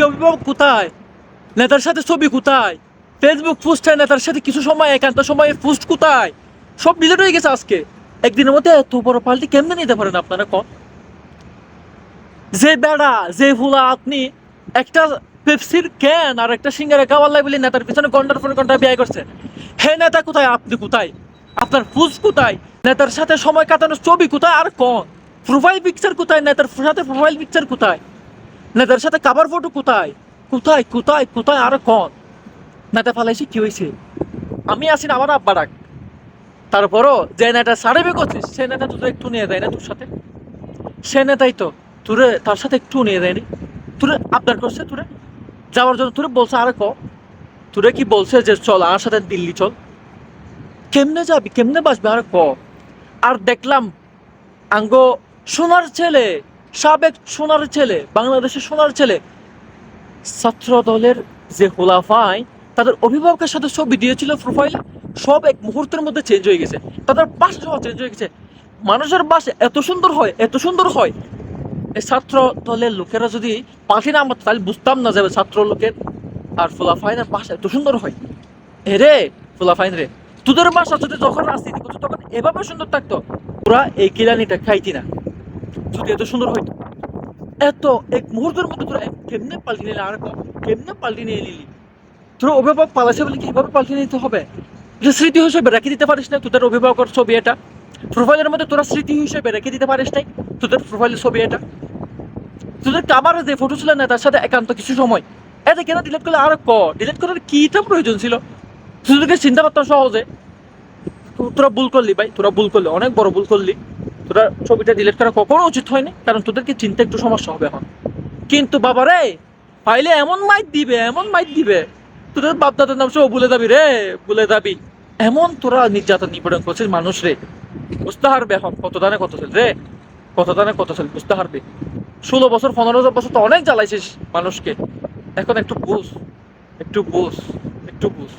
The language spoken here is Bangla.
অভিভাবক, কোথায়? নেতার সাথে ছবি কোথায়? ফেসবুক পোস্টে নেতার সাথে কিছু সময়, একান্ত সময় পোস্ট কোথায়? সব ডিলিট হয়ে গেছে আজকে। একদিনের মধ্যে এত বড় পাল্টি কেমনে নিতে পারেন আপনারা কন? যে বেড়া, যে ফুলা আপনি, একটা পেপসির ক্যান আর একটা সিঙ্গারে কাওয়াল্লাই বলে নেতার পিছনে ঘণ্টার পর ঘণ্টা ব্যয় করছেন হে নেতা, কোথায়? আপনি কোথায়? আপনার ফুজ কোথায়? নেতার সাথে সময় কাটানোর ছবি কোথায়? আর কন? প্রোফাইল পিকচার কোথায়? নেতার সাথে প্রোফাইল পিকচার কোথায়? নেতার সাথে কাবার ফটো কোথায়? কোথায় কোথায় কোথায়, আর কন নেতা ফালাইছি কি হয়েছে আমি আছি না, আমার আব্বা ডাক। তারপরও যে নেতা সার্ভে করছিস সে নেতা তোদের একটু নিয়ে দেয় না তোর সাথে? সে নেতাই তো, তোরে, তার সাথে একটু নিয়ে দেয়নি তোরে আবদার করছে তোরে? যাওয়ার জন্য তোরে বলছে আর ক তোরে কি বলছে যে চল, আমার সাথে দিল্লি চল। কেমনে যাবি, কেমনে বাসবি আর ক আর দেখলাম, আঙ্গ সোনার ছেলে সাবেক সোনার ছেলে, বাংলাদেশের সোনার ছেলে। ছাত্র দলের যে হোলাফাই, তাদের অভিভাবকের সাথে ছবি দিয়েছিল প্রোফাইলে সব এক মুহূর্তের মধ্যে চেঞ্জ হয়ে গেছে। তাদের বাসা সহ চেঞ্জ হয়ে গেছে। মানুষের বাসা এত সুন্দর হয়, এত সুন্দর হয়। এই ছাত্র দলের লোকেরা যদি পাখি না আমার তাহলে বুঝতাম না যাবে ছাত্র লোকের আর ফুলাফাইনের বাসা এত সুন্দর হয়। এ রে ফুলাফাইন রে, তোদের বাসা যদি যখন রাজনীতি করতো তখন এভাবে সুন্দর থাকতো। তোরা এই কিলানিটা খাইতি না। যদি এত সুন্দর হইতো এত এক মুহূর্তের মধ্যে তোরা কেমনে পাল্টি নিলি? আর কেমনে পাল্টি নিয়ে নিলি? তোরা অভিভাবক পালাছে বলে কি এভাবে পাল্টি নিতে হবে? স্মৃতি হিসেবে রেখে দিতে পারিস না তোদের অভিভাবকের ছবি এটা। প্রোফাইলের মধ্যে তোরা স্মৃতি হিসেবে রেখে দিতে পারিস নাই তোদের প্রোফাইলের ছবি এটা। তোদের কাবার যে ফটো ছিল না, তার সাথে একান্ত কিছু সময়। এটা কেন ডিলিট করলে? আর ক? ডিলিট করার কিটা প্রয়োজন ছিল? তোদেরকে চিন্তা করতাম সহজে। তোরা ভুল করলি ভাই, তোরা ভুল করলি, অনেক বড় ভুল করলি। তোরা ছবিটা ডিলিট করা কখনো উচিত হয়নি? কারণ তোদেরকে চিন্তা একটু সমস্যা হবে এখন। কিন্তু বাবা রে পাইলে এমন মাইট দিবে, এমন মাইট দিবে। তোদের বাপদাদার নাম সব ভুলে যাবি রে বলে যাবি। এমন তোরা নির্যাতন নিপীড়ন করছিস মানুষ রে। বুঝতে পারবে এখন, কত দানে কত ছিল রে। কত দানে কত ছিল বুঝতে পারবে ষোলো বছর, পনেরো বছর তো অনেক জ্বালাইছিস মানুষকে। এখন একটু বুঝ একটু বুঝ একটু বুঝ।